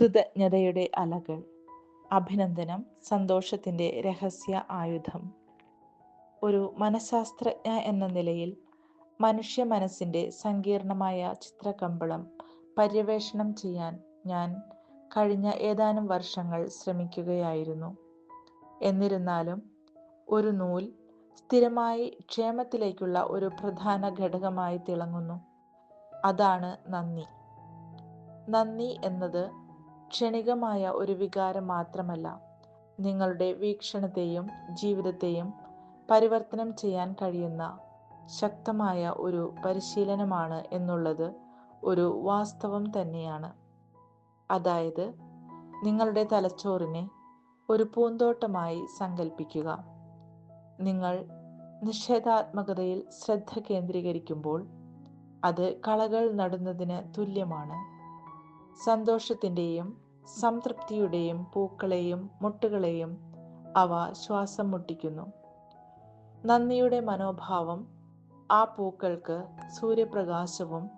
കൃതജ്ഞതയുടെ അലകൾ. അഭിനന്ദനം സന്തോഷത്തിന്റെ രഹസ്യ ആയുധം. ഒരു മനഃശാസ്ത്രജ്ഞ എന്ന നിലയിൽ മനുഷ്യ മനസ്സിന്റെ സങ്കീർണമായ ചിത്രകമ്പളം പര്യവേഷണം ചെയ്യാൻ ഞാൻ കഴിഞ്ഞ ഏതാനും വർഷങ്ങൾ ശ്രമിക്കുകയായിരുന്നു. എന്നിരുന്നാലും ഒരു നൂൽ സ്ഥിരമായി ക്ഷേമത്തിലേക്കുള്ള ഒരു പ്രധാന ഘടകമായി തിളങ്ങുന്നു. അതാണ് നന്ദി. നന്ദി എന്നത് ക്ഷണികമായ ഒരു വികാരം മാത്രമല്ല നിങ്ങളുടെ വീക്ഷണത്തെയും ജീവിതത്തെയും പരിവർത്തനം ചെയ്യാൻ കഴിയുന്ന ശക്തമായ ഒരു പരിശീലനമാണ് എന്നുള്ളത് ഒരു വാസ്തവം തന്നെയാണ്. അതായത് നിങ്ങളുടെ തലച്ചോറിനെ ഒരു പൂന്തോട്ടമായി സങ്കല്പിക്കുക നിങ്ങൾ നിഷേധാത്മകതയിൽ ശ്രദ്ധ കേന്ദ്രീകരിക്കുമ്പോൾ അത് കളകൾ നടുന്നതിന് തുല്യമാണ്. സന്തോഷത്തിന്റെയും സംതൃപ്തിയുടെയും പൂക്കളെയും മുട്ടുകളെയും അവ ശ്വാസം മുട്ടിക്കുന്നു. നന്ദിയുടെ മനോഭാവം ആ പൂക്കൾക്ക് സൂര്യപ്രകാശവും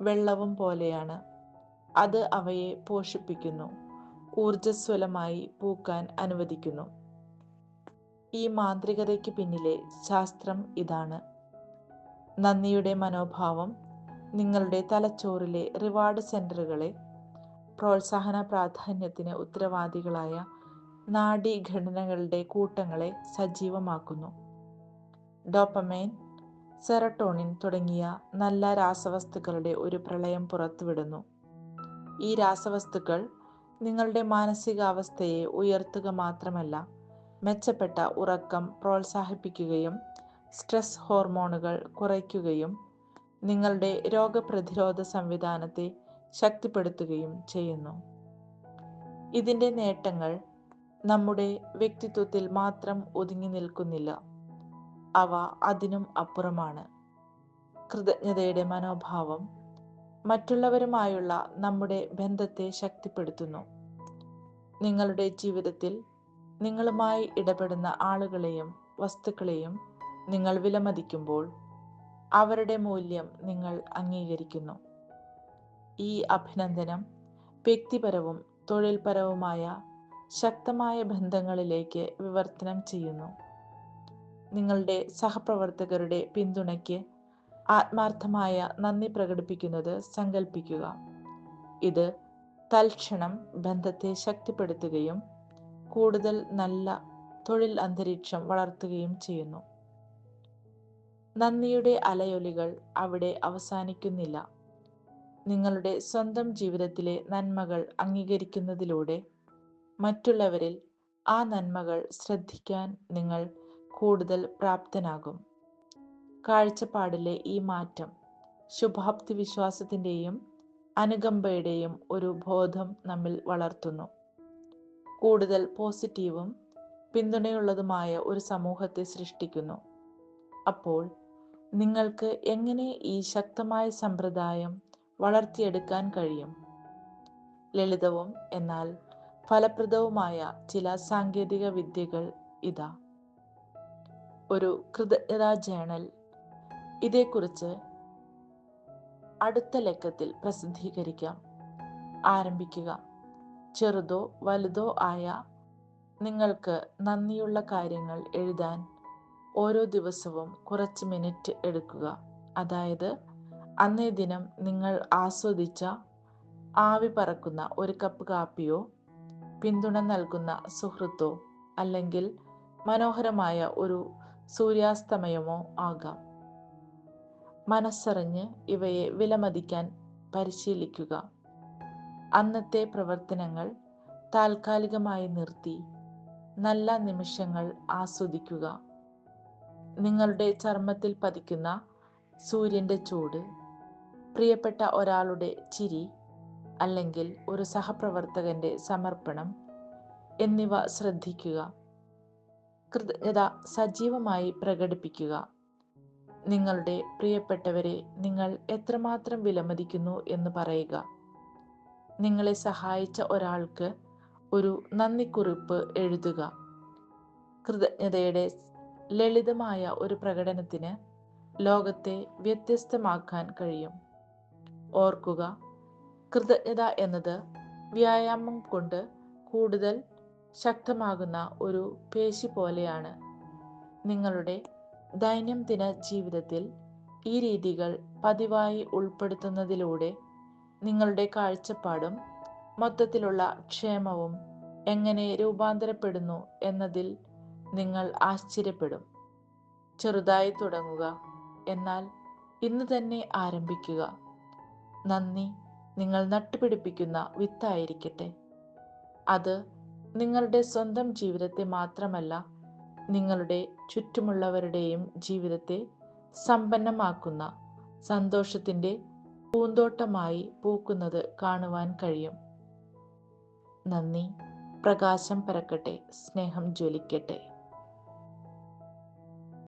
വെള്ളവും പോലെയാണ്. അത് അവയെ പോഷിപ്പിക്കുന്നു. ഊർജസ്വലമായി പൂക്കാൻ അനുവദിക്കുന്നു. ഈ മാന്ത്രികതയ്ക്ക് പിന്നിലെ ശാസ്ത്രം ഇതാണ്. നന്ദിയുടെ മനോഭാവം നിങ്ങളുടെ തലച്ചോറിലെ റിവാർഡ് സെന്ററുകളെ പ്രോത്സാഹന പ്രാധാന്യത്തിന് ഉത്തരവാദികളായ നാഡീഘടനകളുടെ കൂട്ടങ്ങളെ സജീവമാക്കുന്നു. ഡോപ്പമൈൻ സെറട്ടോണിൻ തുടങ്ങിയ നല്ല രാസവസ്തുക്കളുടെ ഒരു പ്രളയം പുറത്തുവിടുന്നു. ഈ രാസവസ്തുക്കൾ നിങ്ങളുടെ മാനസികാവസ്ഥയെ ഉയർത്തുക മാത്രമല്ല മെച്ചപ്പെട്ട ഉറക്കം പ്രോത്സാഹിപ്പിക്കുകയും സ്ട്രെസ് ഹോർമോണുകൾ കുറയ്ക്കുകയും നിങ്ങളുടെ രോഗപ്രതിരോധ സംവിധാനത്തെ ശക്തിപ്പെടുത്തുകയും ചെയ്യുന്നു. ഇതിന്റെ നേട്ടങ്ങൾ നമ്മുടെ വ്യക്തിത്വത്തിൽ മാത്രം ഒതുങ്ങി നിൽക്കുന്നില്ല. അവ അതിനും അപ്പുറമാണ്. കൃതജ്ഞതയുടെ മനോഭാവം മറ്റുള്ളവരുമായുള്ള നമ്മുടെ ബന്ധത്തെ ശക്തിപ്പെടുത്തുന്നു. നിങ്ങളുടെ ജീവിതത്തിൽ നിങ്ങളുമായി ഇടപെടുന്ന ആളുകളെയും വസ്തുക്കളെയും നിങ്ങൾ വിലമതിക്കുമ്പോൾ അവരുടെ മൂല്യം നിങ്ങൾ അംഗീകരിക്കുന്നു. ഈ അഭിനന്ദനം വ്യക്തിപരവും തൊഴിൽപരവുമായ ശക്തമായ ബന്ധങ്ങളിലേക്ക് വിവർത്തനം ചെയ്യുന്നു. നിങ്ങളുടെ സഹപ്രവർത്തകരുടെ പിന്തുണയ്ക്ക് ആത്മാർത്ഥമായ നന്ദി പ്രകടിപ്പിക്കുന്നത് സങ്കല്പിക്കുക ഇത് തൽക്ഷണം ബന്ധത്തെ ശക്തിപ്പെടുത്തുകയും കൂടുതൽ നല്ല തൊഴിൽ അന്തരീക്ഷം വളർത്തുകയും ചെയ്യുന്നു. നന്ദിയുടെ അലയൊലികൾ അവിടെ അവസാനിക്കുന്നില്ല. നിങ്ങളുടെ സ്വന്തം ജീവിതത്തിലെ നന്മകൾ അംഗീകരിക്കുന്നതിലൂടെ മറ്റുള്ളവരിൽ ആ നന്മകൾ ശ്രദ്ധിക്കാൻ നിങ്ങൾ കൂടുതൽ പ്രാപ്തനാകും. കാഴ്ചപ്പാടിലെ ഈ മാറ്റം ശുഭാപ്തി വിശ്വാസത്തിന്റെയും അനുകമ്പയുടെയും ഒരു ബോധം നമ്മിൽ വളർത്തുന്നു. കൂടുതൽ പോസിറ്റീവും പിന്തുണയുള്ളതുമായ ഒരു സമൂഹത്തെ സൃഷ്ടിക്കുന്നു. അപ്പോൾ നിങ്ങൾക്ക് എങ്ങനെ ഈ ശക്തമായ സമ്പ്രദായം വളർത്തിയെടുക്കാൻ കഴിയും. ലളിതവും എന്നാൽ ഫലപ്രദവുമായ ചില സാങ്കേതിക വിദ്യകൾ ഇതാ. ഒരു കൃതജ്ഞതാ ജേണൽ. ഇതേക്കുറിച്ച് അടുത്ത ലക്കത്തിൽ പ്രസിദ്ധീകരിക്കാം. ആരംഭിക്കുക. ചെറുതോ വലുതോ ആയ നിങ്ങൾക്ക് നന്ദിയുള്ള കാര്യങ്ങൾ എഴുതാൻ ഓരോ ദിവസവും കുറച്ച് മിനിറ്റ് എടുക്കുക. അതായത് അന്നേ ദിനം നിങ്ങൾ ആസ്വദിച്ച ആവി പറക്കുന്ന ഒരു കപ്പ് കാപ്പിയോ പിന്തുണ നൽകുന്ന സുഹൃത്തോ അല്ലെങ്കിൽ മനോഹരമായ ഒരു സൂര്യാസ്തമയമോ ആകാം. മനസ്സറിഞ്ഞ് ഇവയെ വിലമതിക്കാൻ പരിശീലിക്കുക. അന്നത്തെ പ്രവർത്തനങ്ങൾ താൽക്കാലികമായി നിർത്തി നല്ല നിമിഷങ്ങൾ ആസ്വദിക്കുക. നിങ്ങളുടെ ചർമ്മത്തിൽ പതിക്കുന്ന സൂര്യന്റെ ചൂട് പ്രിയപ്പെട്ട ഒരാളുടെ ചിരി അല്ലെങ്കിൽ ഒരു സഹപ്രവർത്തകന്റെ സമർപ്പണം എന്നിവ ശ്രദ്ധിക്കുക. കൃതജ്ഞത സജീവമായി പ്രകടിപ്പിക്കുക. നിങ്ങളുടെ പ്രിയപ്പെട്ടവരെ നിങ്ങൾ എത്രമാത്രം വിലമതിക്കുന്നു എന്ന് പറയുക. നിങ്ങളെ സഹായിച്ച ഒരാൾക്ക് ഒരു നന്ദിക്കുറിപ്പ് എഴുതുക. കൃതജ്ഞതയുടെ ലളിതമായ ഒരു പ്രകടനത്തിന് ലോകത്തെ വ്യത്യസ്തമാക്കാൻ കഴിയും. ഓർക്കുക. കൃതജ്ഞത എന്നത് വ്യായാമം കൊണ്ട് കൂടുതൽ ശക്തമാകുന്ന ഒരു പേശി പോലെയാണ്. നിങ്ങളുടെ ദൈനംദിന ജീവിതത്തിൽ ഈ രീതികൾ പതിവായി ഉൾപ്പെടുത്തുന്നതിലൂടെ നിങ്ങളുടെ കാഴ്ചപ്പാടും മൊത്തത്തിലുള്ള ക്ഷേമവും എങ്ങനെ രൂപാന്തരപ്പെടുന്നു എന്നതിൽ നിങ്ങൾ ആശ്ചര്യപ്പെടും. ചെറുതായി തുടങ്ങുക. എന്നാൽ ഇന്ന് തന്നെ ആരംഭിക്കുക. നന്ദി. നിങ്ങൾ നട്ടുപിടിപ്പിക്കുന്ന വിത്തായിരിക്കട്ടെ. അത് നിങ്ങളുടെ സ്വന്തം ജീവിതത്തെ മാത്രമല്ല നിങ്ങളുടെ ചുറ്റുമുള്ളവരുടെയും ജീവിതത്തെ സമ്പന്നമാക്കുന്ന സന്തോഷത്തിന്റെ പൂന്തോട്ടമായി പൂക്കുന്നത് കാണുവാൻ കഴിയും. നന്ദി. പ്രകാശം പരക്കട്ടെ സ്നേഹം ജ്വലിക്കട്ടെ.